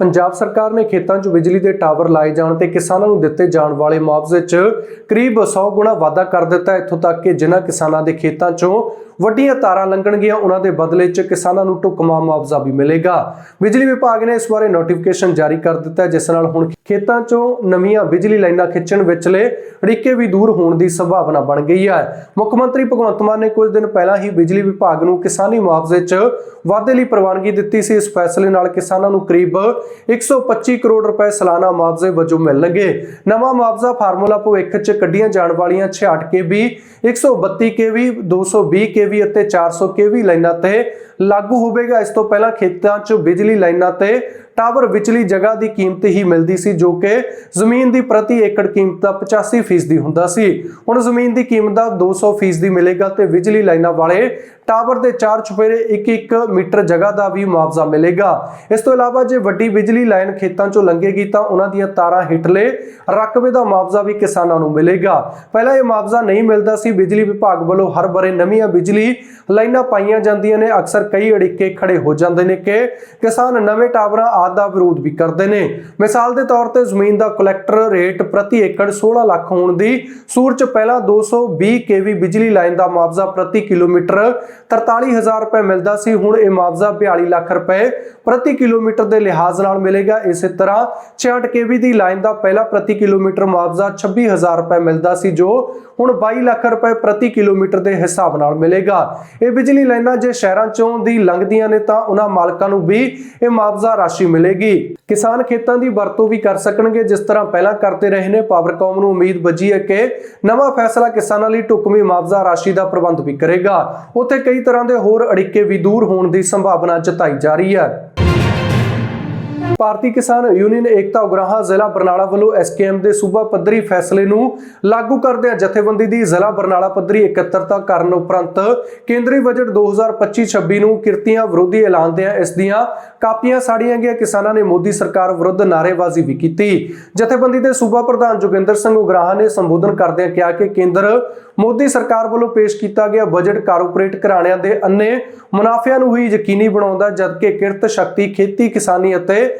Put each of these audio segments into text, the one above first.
ਪੰਜਾਬ ਸਰਕਾਰ ਨੇ ਖੇਤਾਂ 'ਚ ਬਿਜਲੀ ਦੇ ਟਾਵਰ ਲਾਏ ਜਾਣ ਤੇ ਕਿਸਾਨਾਂ ਨੂੰ ਦਿੱਤੇ ਜਾਣ ਵਾਲੇ ਮੁਆਵਜ਼ੇ 'ਚ ਕਰੀਬ 100 ਗੁਣਾ ਵਾਧਾ ਕਰ ਦਿੱਤਾ ਇੱਥੋਂ ਤੱਕ ਕਿ ਜਿਨ੍ਹਾਂ ਕਿਸਾਨਾਂ ਦੇ ਖੇਤਾਂ 'ਚੋਂ ਵੱਡੀਆਂ ਤਾਰਾਂ ਲੰਘਣਗੀਆਂ, ਉਹਨਾਂ ਦੇ ਬਦਲੇ 'ਚ ਕਿਸਾਨਾਂ ਨੂੰ ਢੁਕਵਾਂ ਮੁਆਵਜ਼ਾ ਵੀ ਮਿਲੇਗਾ। ਬਿਜਲੀ ਵਿਭਾਗ ਨੇ ਇਸ ਬਾਰੇ ਨੋਟੀਫਿਕੇਸ਼ਨ ਜਾਰੀ ਕਰ ਦਿੱਤਾ ਜਿਸ ਨਾਲ ਹੁਣ ਖੇਤਾਂ 'ਚੋਂ ਨਵੀਆਂ ਬਿਜਲੀ ਲਾਈਨਾਂ ਖਿੱਚਣ ਵਿਚਲੇ ਅੜਿੱਕੇ ਵੀ ਦੂਰ ਹੋਣ ਦੀ ਸੰਭਾਵਨਾ ਬਣ ਗਈ ਹੈ। ਮੁੱਖ ਮੰਤਰੀ ਭਗਵੰਤ ਮਾਨ ਨੇ ਕੁਝ ਦਿਨ ਪਹਿਲਾਂ ਹੀ ਬਿਜਲੀ ਵਿਭਾਗ ਨੂੰ ਕਿਸਾਨੀ ਮੁਆਵਜ਼ੇ 'ਚ ਵਾਧੇ ਲਈ ਪ੍ਰਵਾਨਗੀ ਦਿੱਤੀ ਸੀ। ਇਸ ਫੈਸਲੇ ਨਾਲ ਕਿਸਾਨਾਂ ਨੂੰ ਕਰੀਬ 125 ਕਰੋੜ ਰੁਪਏ ਸਾਲਾਨਾ ਮੁਆਵਜ਼ੇ ਵਜੋਂ ਮਿਲਣਗੇ ਨਵਾਂ ਮੁਆਵਜ਼ਾ ਫਾਰਮੂਲਾ ਭਵਿੱਖ 'ਚ ਕੱਢੀਆਂ ਜਾਣ ਵਾਲੀਆਂ 66 ਕੇਵੀ 132 ਕੇਵੀ 220 ਕੇਵੀ ਅਤੇ 400 ਕੇਵੀ ਲਾਈਨਾਂ ਤੇ ਲਾਗੂ ਹੋਵੇਗਾ। ਇਸ ਤੋਂ ਪਹਿਲਾਂ ਖੇਤਾਂ 'ਚ ਬਿਜਲੀ ਲਾਈਨਾਂ ਤੇ ਟਾਵਰ ਵਿਚਲੀ ਜਗ੍ਹਾ ਦੀ ਕੀਮਤ ਹੀ ਮਿਲਦੀ ਸੀ, ਜੋ ਕਿ ਜ਼ਮੀਨ ਦੀ ਪ੍ਰਤੀ ਏਕੜ ਕੀਮਤ ਦਾ 85% ਦੀ ਹੁੰਦਾ ਸੀ। ਹੁਣ ਜ਼ਮੀਨ ਦੀ ਕੀਮਤ ਦਾ 200% ਦੀ ਮਿਲੇਗਾ ਤੇ ਬਿਜਲੀ ਲਾਈਨਾਂ ਵਾਲੇ ਟਾਵਰ ਦੇ ਚਾਰ ਚੁਫੇਰੇ 1-1 ਮੀਟਰ ਜਗ੍ਹਾ ਦਾ ਵੀ ਮੁਆਵਜ਼ਾ ਮਿਲੇਗਾ। ਇਸ ਤੋਂ ਇਲਾਵਾ ਜੇ ਵੱਡੀ ਬਿਜਲੀ ਲਾਈਨ ਖੇਤਾਂ 'ਚੋਂ ਲੰਘੇਗੀ ਤਾਂ ਉਹਨਾਂ ਦੀਆਂ ਤਾਰਾਂ ਹੇਠਲੇ ਰਕਬੇ ਦਾ ਮੁਆਵਜ਼ਾ ਵੀ ਕਿਸਾਨਾਂ ਨੂੰ ਮਿਲੇਗਾ। ਪਹਿਲਾਂ ਇਹ ਮੁਆਵਜ਼ਾ ਨਹੀਂ ਮਿਲਦਾ ਸੀ। ਬਿਜਲੀ ਵਿਭਾਗ ਵੱਲੋਂ ਹਰ ਬਰੇ ਨਵੀਆਂ ਬਿਜਲੀ ਲਾਈਨਾਂ ਪਾਈਆਂ ਜਾਂਦੀਆਂ ਨੇ। ਅਕਸਰ ਕਈ ਅੜਿੱਕੇ ਖੜੇ ਹੋ ਜਾਂਦੇ ਨੇ ਕਿ ਕਿਸਾਨ ਨਵੇਂ ਟਾਵਰਾਂ ਆਦਿ ਦਾ ਵਿਰੋਧ ਵੀ ਕਰਦੇ ਨੇ। ਮਿਸਾਲ ਦੇ ਤੌਰ ਤੇ ਜ਼ਮੀਨ ਦਾ ਕਲੈਕਟਰ ਰੇਟ ਪ੍ਰਤੀ ਏਕੜ 16 ਲੱਖ ਹੋਣ ਦੀ ਸੂਰਤ ਪਹਿਲਾਂ 220 ਕੇਵੀ ਬਿਜਲੀ ਲਾਈਨ ਦਾ ਮੁਆਵਜ਼ਾ ਪ੍ਰਤੀ ਕਿਲੋਮੀਟਰ 43000 ਰੁਪਏ ਮਿਲਦਾ ਸੀ, ਹੁਣ ਇਹ ਮੁਆਵਜ਼ਾ 42 ਲੱਖ ਰੁਪਏ ਪ੍ਰਤੀ ਕਿਲੋਮੀਟਰ ਦੇ ਲਿਹਾਜ਼ ਨਾਲ ਮਿਲੇਗਾ। ਇਸੇ ਤਰ੍ਹਾਂ 66 ਕੇਵੀ ਦੀ ਲਾਈਨ ਦਾ ਪਹਿਲਾ ਪ੍ਰਤੀ ਕਿਲੋਮੀਟਰ ਮੁਆਵਜ਼ਾ 26000 ਰੁਪਏ ਮਿਲਦਾ ਸੀ, ਜੋ ਹੁਣ 22 ਲੱਖ ਰੁਪਏ ਪ੍ਰਤੀ ਕਿਲੋਮੀਟਰ ਦੇ ਹਿਸਾਬ ਨਾਲ ਮਿਲੇਗਾ। ਇਹ ਬਿਜਲੀ ਲਾਈਨਾਂ ਜੇ ਸ਼ਹਿਰਾਂ ਚੋਂ ਦੀ ਲੰਘਦੀਆਂ ਨੇ ਤਾਂ ਉਹਨਾਂ ਮਾਲਕਾਂ ਨੂੰ ਵੀ ਇਹ ਮੁਆਵਜ਼ਾ ਰਾਸ਼ੀ ਮਿਲੇਗੀ। ਕਿਸਾਨ ਖੇਤਾਂ ਦੀ ਵਰਤੋਂ ਵੀ ਕਰ ਸਕਣਗੇ, ਜਿਸ ਤਰ੍ਹਾਂ ਪਹਿਲਾਂ ਕਰਦੇ ਰਹੇ ਨੇ ਪਾਵਰਕਾਮ ਨੂੰ ਉਮੀਦ ਬੱਝੀ ਹੈ ਕਿ ਨਵਾਂ ਫੈਸਲਾ ਕਿਸਾਨਾਂ ਲਈ ਢੁਕਵੀਂ ਮੁਆਵਜ਼ਾ ਰਾਸ਼ੀ ਦਾ ਪ੍ਰਬੰਧ ਵੀ ਕਰੇਗਾ। ਉੱਥੇ ਕਈ ਤਰ੍ਹਾਂ ਦੇ ਹੋਰ ਅੜਿੱਕੇ ਵੀ ਦੂਰ ਹੋਣ ਦੀ ਸੰਭਾਵਨਾ ਜਤਾਈ ਜਾ ਰਹੀ ਹੈ। ਭਾਰਤੀ ਕਿਸਾਨ ਯੂਨੀਅਨ ਏਕਤਾ ਉਗਰਾਹਾਂ ਜ਼ਿਲ੍ਹਾ ਬਰਨਾਲਾ ਵੱਲੋਂ ਐਸਕੇਐਮ ਦੇ ਸੂਬਾ ਪੱਧਰੀ ਫੈਸਲੇ ਨੂੰ ਲਾਗੂ ਕਰਦਿਆਂ ਜਥੇਬੰਦੀ ਦੀ ਜ਼ਿਲ੍ਹਾ ਬਰਨਾਲਾ ਪੱਧਰੀ ਇਕੱਤਰਤਾ ਕਰਨ ਉਪਰੰਤ ਕੇਂਦਰੀ ਬਜਟ 2025-26 ਨੂੰ ਕਿਰਤੀਆਂ ਵਿਰੋਧੀ ਐਲਾਨਦਿਆਂ ਇਸ ਦੀਆਂ ਕਾਪੀਆਂ ਸਾੜੀਆਂ ਗਈਆਂ। ਕਿਸਾਨਾਂ ਨੇ ਮੋਦੀ ਸਰਕਾਰ ਵਿਰੁੱਧ ਨਾਅਰੇਬਾਜ਼ੀ ਵੀ ਕੀਤੀ। ਜਥੇਬੰਦੀ ਦੇ ਸੂਬਾ ਪ੍ਰਧਾਨ ਜੋਗਿੰਦਰ ਸਿੰਘ ਉਗਰਾਹਾਂ ਨੇ ਸੰਬੋਧਨ ਕਰਦਿਆਂ ਕਿਹਾ ਕਿ ਕੇਂਦਰ ਮੋਦੀ ਸਰਕਾਰ ਵੱਲੋਂ ਪੇਸ਼ ਕੀਤਾ ਗਿਆ ਬਜਟ ਕਾਰਪੋਰੇਟ ਘਰਾਣਿਆਂ ਦੇ ਅੰਨੇ ਮੁਨਾਫਿਆਂ ਨੂੰ ਹੀ ਯਕੀਨੀ ਬਣਾਉਂਦਾ, ਜਦਕਿ ਕਿਰਤ ਸ਼ਕਤੀ ਖੇਤੀ ਕਿਸਾਨੀ ਅਤੇ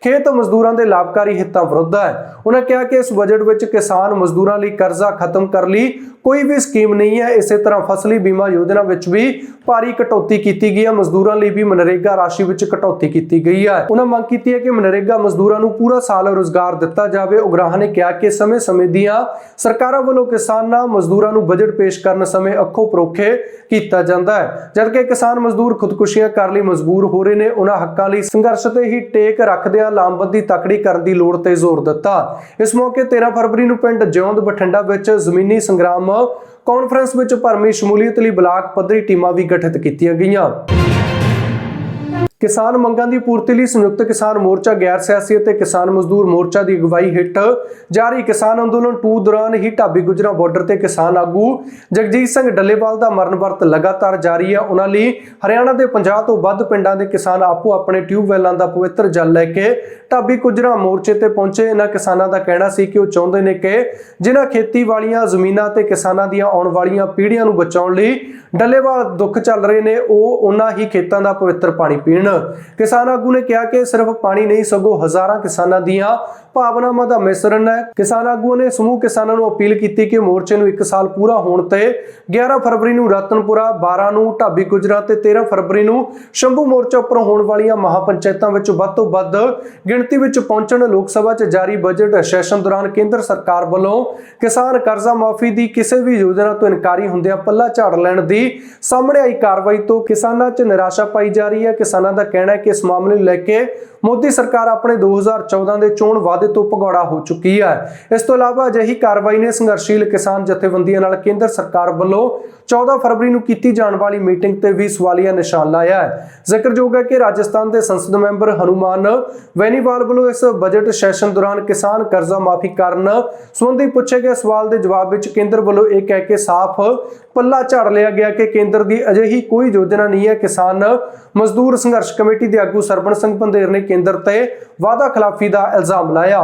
ਖੇਤ ਮਜ਼ਦੂਰਾਂ ਦੇ ਲਾਭਕਾਰੀ ਹਿੱਤਾਂ ਵਿਰੁੱਧ ਹੈ। ਉਹਨਾਂ ਕਿਹਾ ਕਿ ਇਸ ਬਜਟ ਵਿੱਚ ਕਿਸਾਨ ਮਜ਼ਦੂਰਾਂ ਲਈ ਕਰਜ਼ਾ ਖਤਮ ਕਰ ਲਈ ਕੋਈ ਵੀ ਸਕੀਮ ਨਹੀਂ ਹੈ। ਇਸੇ ਤਰ੍ਹਾਂ ਫਸਲੀ ਬੀਮਾ ਯੋਜਨਾ ਵਿੱਚ ਵੀ ਭਾਰੀ ਕਟੌਤੀ ਕੀਤੀ ਗਈ ਹੈ। ਮਜ਼ਦੂਰਾਂ ਲਈ ਵੀ ਮਨਰੇਗਾ ਰਾਸ਼ੀ ਵਿੱਚ ਕਟੌਤੀ ਕੀਤੀ ਗਈ ਹੈ। ਉਹਨਾਂ ਮੰਗ ਕੀਤੀ ਹੈ ਕਿ ਮਨਰੇਗਾ ਮਜ਼ਦੂਰਾਂ ਨੂੰ ਪੂਰਾ ਸਾਲ ਰੋਜ਼ਗਾਰ ਦਿੱਤਾ ਜਾਵੇ। ਉਗਰਾਹਾਂ ਨੇ ਕਿਹਾ ਕਿ ਸਮੇਂ-ਸਮੇਂ ਦੀਆਂ ਸਰਕਾਰਾਂ ਵੱਲੋਂ ਕਿਸਾਨਾਂ ਮਜ਼ਦੂਰਾਂ ਨੂੰ ਬਜਟ ਪੇਸ਼ ਕਰਨ ਸਮੇਂ ਅੱਖੋਂ ਪਰੋਖੇ ਕੀਤਾ ਜਾਂਦਾ ਹੈ। ਜਦਕਿ ਕਿਸਾਨ ਮਜ਼ਦੂਰ ਖੁਦਕੁਸ਼ੀਆਂ ਕਰਨ ਲਈ ਮਜਬੂਰ ਹੋ ਰਹੇ ਨੇ ਉਹਨਾਂ ਹੱਕਾਂ ਲਈ ਸੰਘਰਸ਼ ਤੇ ਹੀ ਟੇਕ ਰੱਖਦਿਆਂ ਲਾਮਬੰਦੀ ਤਕੜੀ ਕਰਨ ਦੀ ਲੋੜ ਤੇ ਜ਼ੋਰ ਦਿੱਤਾ। ਇਸ ਮੌਕੇ 13 ਫਰਵਰੀ ਨੂੰ ਪਿੰਡ ਜਿਉਂਦ ਬਠਿੰਡਾ ਵਿੱਚ ਜ਼ਮੀਨੀ ਸੰਗਰਾਮ ਕਾਨਫਰੰਸ ਵਿੱਚ ਭਰਮੀ ਸ਼ਮੂਲੀਅਤ ਲਈ ਬਲਾਕ ਪੱਧਰੀ ਟੀਮਾਂ ਵੀ ਗਠਿਤ ਕੀਤੀਆਂ ਗਈਆਂ। ਕਿਸਾਨ ਮੰਗਾਂ ਦੀ ਪੂਰਤੀ ਲਈ ਸੰਯੁਕਤ ਕਿਸਾਨ ਮੋਰਚਾ, ਗੈਰ ਸਿਆਸੀ ਅਤੇ ਕਿਸਾਨ ਮਜ਼ਦੂਰ ਮੋਰਚਾ ਦੀ ਅਗਵਾਈ ਹੇਠ ਜਾਰੀ ਕਿਸਾਨ ਅੰਦੋਲਨ 2 ਦੌਰਾਨ ਹੀ ਢਾਬੀ ਗੁਜਰਾ ਬਾਰਡਰ ਤੇ ਕਿਸਾਨ ਆਗੂ ਜਗਜੀਤ ਸਿੰਘ ਡੱਲੇਵਾਲ ਦਾ ਮਰਨ ਵਰਤ ਲਗਾਤਾਰ ਜਾਰੀ ਹੈ। ਉਹਨਾਂ ਲਈ ਹਰਿਆਣਾ ਦੇ 50 ਤੋਂ ਵੱਧ ਪਿੰਡਾਂ ਦੇ ਕਿਸਾਨ ਆਪੋ ਆਪਣੇ ਟਿਊਬਵੈਲਾਂ ਦਾ ਪਵਿੱਤਰ ਜਲ ਲੈ ਕੇ ਢਾਬੀ ਗੁਜਰਾ ਮੋਰਚੇ ਤੇ ਪਹੁੰਚੇ। ਇਹਨਾਂ ਕਿਸਾਨਾਂ ਦਾ ਕਹਿਣਾ ਸੀ ਕਿ ਉਹ ਚਾਹੁੰਦੇ ਨੇ ਕਿ ਜਿਨ੍ਹਾਂ ਖੇਤੀ ਵਾਲੀਆਂ ਜ਼ਮੀਨਾਂ ਤੇ ਕਿਸਾਨਾਂ ਦੀਆਂ ਆਉਣ ਵਾਲੀਆਂ ਪੀੜ੍ਹੀਆਂ ਨੂੰ ਬਚਾਉਣ ਲਈ ਡੱਲੇਵਾਲ ਦੁੱਖ ਚੱਲ ਰਹੇ ਨੇ, ਉਹ ਉਹਨਾਂ ਹੀ ਖੇਤਾਂ ਦਾ ਪਵਿੱਤਰ ਪਾਣੀ ਪੀਣ। ਕਿਸਾਨ ਆਗੂ ਨੇ ਕਿਹਾ ਕਿ ਸਿਰਫ ਪਾਣੀ ਨਹੀਂ, ਸਗੋਂ ਹਜ਼ਾਰਾਂ ਕਿਸਾਨਾਂ ਦੀਆਂ ਭਾਵਨਾਵਾਂ ਦਾ ਮਿਸ਼ਰਣ ਹੈ। ਕਿਸਾਨ ਆਗੂਆਂ ਨੇ ਸਮੂਹ ਕਿਸਾਨਾਂ ਨੂੰ ਅਪੀਲ ਕੀਤੀ ਕਿ ਮੋਰਚੇ ਨੂੰ 1 ਸਾਲ ਪੂਰਾ ਹੋਣ ਤੇ 11 ਫਰਵਰੀ ਨੂੰ ਰਤਨਪੁਰਾ 12 ਨੂੰ ਢਾਬੀ ਗੁਜਰਾ ਤੇ 13 ਫਰਵਰੀ ਨੂੰ ਸ਼ੰਭੂ ਮੋਰਚਾ ਉੱਪਰ ਹੋਣ ਵਾਲੀਆਂ ਮਹਾਪੰਚਾਇਤਾਂ ਵਿੱਚ ਵੱਧ ਤੋਂ ਵੱਧ ਗਿਣਤੀ ਵਿੱਚ ਪਹੁੰਚਣ, ਲੋਕ ਸਭਾ 'ਚ ਜਾਰੀ ਬਜਟ ਸੈਸ਼ਨ ਦੌਰਾਨ ਕੇਂਦਰ ਸਰਕਾਰ ਵੱਲੋਂ ਕਿਸਾਨ ਕਰਜ਼ਾ ਮਾਫੀ ਦੀ ਕਿਸੇ ਵੀ ਯੋਜਨਾ ਤੋਂ ਇਨਕਾਰੀ ਹੁੰਦਿਆਂ ਪੱਲਾ ਝਾੜ ਲੈਣ ਦੀ ਸਾਹਮਣੇ ਆਈ ਕਾਰਵਾਈ ਤੋਂ ਕਿਸਾਨਾਂ 'ਚ ਨਿਰਾਸ਼ਾ ਪਾਈ ਜਾ ਰਹੀ ਹੈ। ਕਿਸਾਨਾਂ ਦਾ ਕਹਿਣਾ ਹੈ ਕਿ ਇਸ ਮਾਮਲੇ ਨੂੰ ਲੈ ਕੇ ਮੋਦੀ ਸਰਕਾਰ ਆਪਣੇ 2014 ਦੇ ਚੋਣ ਵਾਅਦੇ ਤੋਂ ਭਗੌੜਾ ਹੋ ਚੁੱਕੀ ਹੈ। ਇਸ ਤੋਂ ਇਲਾਵਾ ਅਜਿਹੀ ਕਾਰਵਾਈ ਨੇ ਸੰਘਰਸ਼ੀਲ ਕਿਸਾਨ ਜਥੇਬੰਦੀਆਂ ਨਾਲ ਕੇਂਦਰ ਸਰਕਾਰ ਵੱਲੋਂ 14 ਫਰਵਰੀ ਨੂੰ ਕੀਤੀ ਜਾਣ ਵਾਲੀ ਮੀਟਿੰਗ ਤੇ ਵੀ ਸਵਾਲੀਆ ਨਿਸ਼ਾਨ ਲਾਇਆ ਹੈ। ਜ਼ਿਕਰਯੋਗ ਹੈ ਕਿ ਰਾਜਸਥਾਨ ਦੇ ਸੰਸਦ ਮੈਂਬਰ ਹਨੂਮਾਨ ਵੈਨੀਵਾਲ ਵੱਲੋਂ ਇਸ ਬਜਟ ਸੈਸ਼ਨ ਦੌਰਾਨ ਕਿਸਾਨ ਕਰਜ਼ਾ ਮਾਫੀ ਕਰਨ ਸੰਬੰਧੀ ਪੁੱਛੇ ਗਏ ਸਵਾਲ ਦੇ ਜਵਾਬ ਵਿੱਚ ਕੇਂਦਰ ਵੱਲੋਂ ਇਹ ਕਹਿ ਕੇ ਸਾਫ਼ ਪੱਲਾ ਝਾੜ ਲਿਆ ਗਿਆ ਕਿ ਕੇਂਦਰ ਦੀ ਅਜਿਹੀ ਕੋਈ ਯੋਜਨਾ ਨਹੀਂ ਹੈ। ਕਿਸਾਨ ਮਜ਼ਦੂਰ ਸੰਘਰਸ਼ ਕਮੇਟੀ ਦੇ ਆਗੂ ਸਰਬਣ ਸਿੰਘ ਪੰਧੇਰ ਨੇ ਕੇਂਦਰ ਤੇ ਵਾਅਦਾ ਖਿਲਾਫੀ ਦਾ ਇਲਜ਼ਾਮ ਲਾਇਆ।